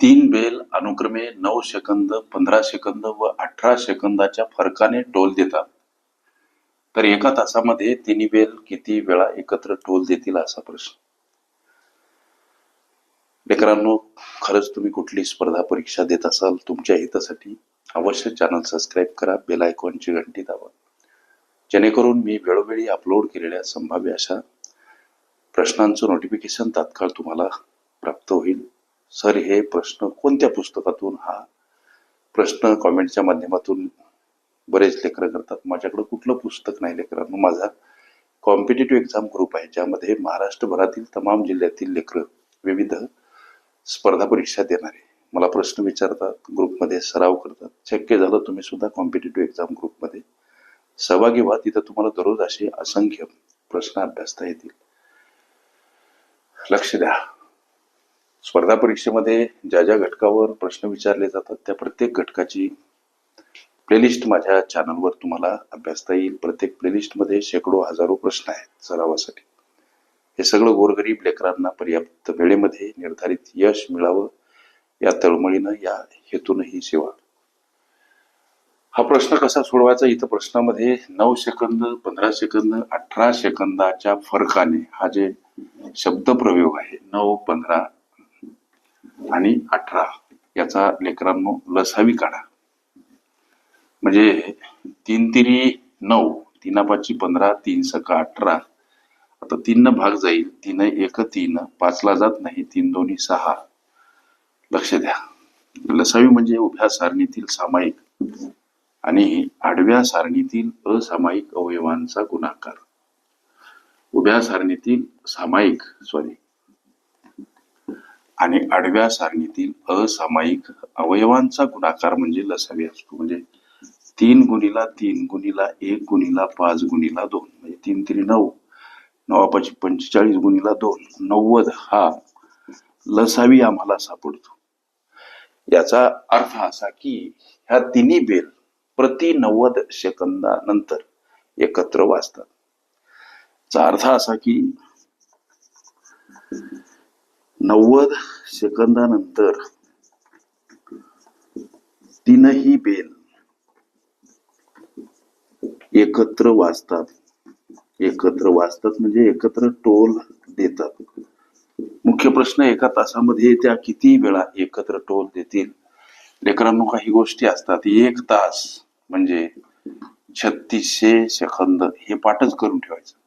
तीन बेल अनुक्रमे नऊ सेकंद पंधरा सेकंद व अठरा सेकंदाच्या फरकाने टोल देतात. तर एका तासामध्ये तिन्ही बेल किती वेळा एकत्र टोल देतील असा प्रश्न. लेकरांनो खरंच तुम्ही कुठली स्पर्धा परीक्षा देत असाल तुमच्या हितासाठी अवश्य चॅनल सबस्क्राईब करा बेल आयकॉनची घंटी दाबा. जेणेकरून मी वेळोवेळी अपलोड केलेल्या संभाव्य अशा प्रश्नांचं नोटिफिकेशन तात्काळ तुम्हाला प्राप्त होईल. सर हे प्रश्न कोणत्या पुस्तकातून? हा प्रश्न कॉमेंटच्या माध्यमातून बरेच लेकरं करतात. माझ्याकडं कुठलं पुस्तक नाही लेकरांनो. माझा कॉम्पिटेटिव्ह एक्झाम ग्रुप आहे ज्यामध्ये महाराष्ट्रभरातील तमाम जिल्ह्यातील लेकरं विविध स्पर्धा परीक्षा देणारे मला प्रश्न विचारतात ग्रुपमध्ये सराव करतात. शक्य झालं तुम्ही सुद्धा कॉम्पिटेटिव्ह एक्झाम ग्रुपमध्ये सहभागी व्हा. तिथं तुम्हाला दररोज असे असंख्य प्रश्न अभ्यासता येतील. लक्ष द्या. स्पर्धा परीक्षेमध्ये ज्या ज्या घटकावर प्रश्न विचारले जातात त्या प्रत्येक घटकाची प्लेलिस्ट माझ्या चॅनलवर तुम्हाला अभ्यासता येईल. प्रत्येक प्लेलिस्टमध्ये शेकडो हजारो प्रश्न आहेत सरावासाठी. हे सगळं गोरगरीब लेकरांना पर्याप्त वेळेमध्ये निर्धारित यश मिळावं या तळमळीनं या हेतून ही सेवा. हा प्रश्न कसा सोडवायचा? इथं प्रश्नामध्ये नऊ सेकंद पंधरा सेकंद अठरा सेकंदाच्या फरकाने हा जे शब्द प्रयोग आहे नऊ पंधरा आणि अठरा. याचा लेकरांनो लसावी काढा. म्हणजे तीन तिरी नऊ तीनापाची पंधरा तीन सका अठरा. आता तीन भाग जाईल. तीन एक तीन. पाचला जात नाही. तीन दोन्ही सहा. लक्ष द्या. लसावी म्हणजे उभ्या सारणीतील सामायिक आणि आडव्या सारणीतील असामायिक अवयवांचा गुणाकार. उभ्या सारणीतील सामायिक सॉरी आणि आडव्या सारणीतील असामायिक अवयवांचा गुणाकार म्हणजे लसावी असतो. म्हणजे तीन गुणीला तीन गुणीला एक गुणीला पाच गुणीला दोन. म्हणजे तीन तरी नऊ. नवापाची पंचेचाळीस गुणीला दोन. नव्वद हा लसावी आम्हाला सापडतो. याचा अर्थ असा की ह्या तिन्ही बेल प्रति नव्वद सेकंदानंतर एकत्र वाचतात. चा अर्थ असा की नव्वद सेकंदानंतर तीनही बेल एकत्र वाजतात. एकत्र वाजतात म्हणजे एकत्र टोल देतात. मुख्य प्रश्न एका तासामध्ये त्या किती वेळा एकत्र टोल देतील? लेकरांनो काही गोष्टी असतात. एक तास म्हणजे छत्तीसशे सेकंद हे पाठच करून ठेवायचं.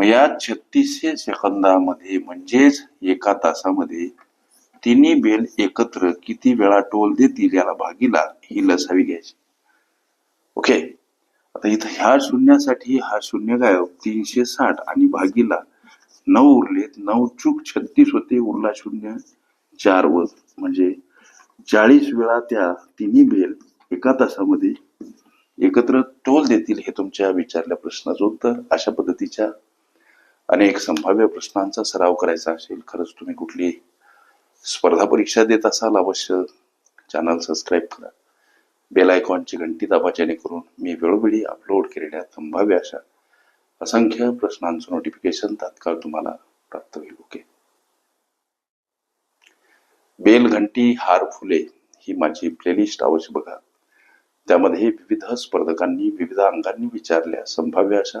मग या छत्तीसशे सेकंदामध्ये म्हणजेच एका तासामध्ये तिन्ही बेल एकत्र किती वेळा टोल देतील याला भागीला ही लसावी घ्यायची. ओके? आता इथं ह्या शून्यासाठी हा शून्य गायब तीनशे साठ आणि भागीला नऊ उरलेत नऊ चूक छत्तीस होते उरला शून्य चार व म्हणजे चाळीस वेळा त्या तिन्ही बेल एका तासामध्ये एकत्र टोल देतील हे तुमच्या विचारल्या प्रश्नाचं उत्तर. अशा पद्धतीच्या अनेक संभाव्य प्रश्नांचा सराव करायचा असेल खरंच तुम्ही कुठली स्पर्धा परीक्षा देत असाल अवश्य चॅनल सबस्क्राईब करा. बेल आयकॉनची घंटी दाबा जेणेकरून मी वेळोवेळी अपलोड केलेल्या संभाव्य अशा असंख्य प्रश्नांचं नोटिफिकेशन तात्काळ तुम्हाला प्राप्त होईल ओके बेल घंटी हार फुले ही माझी प्लेलिस्ट अवश्य बघा. त्यामध्ये विविध स्पर्धकांनी विविध अंगांनी विचारल्या संभाव्य अशा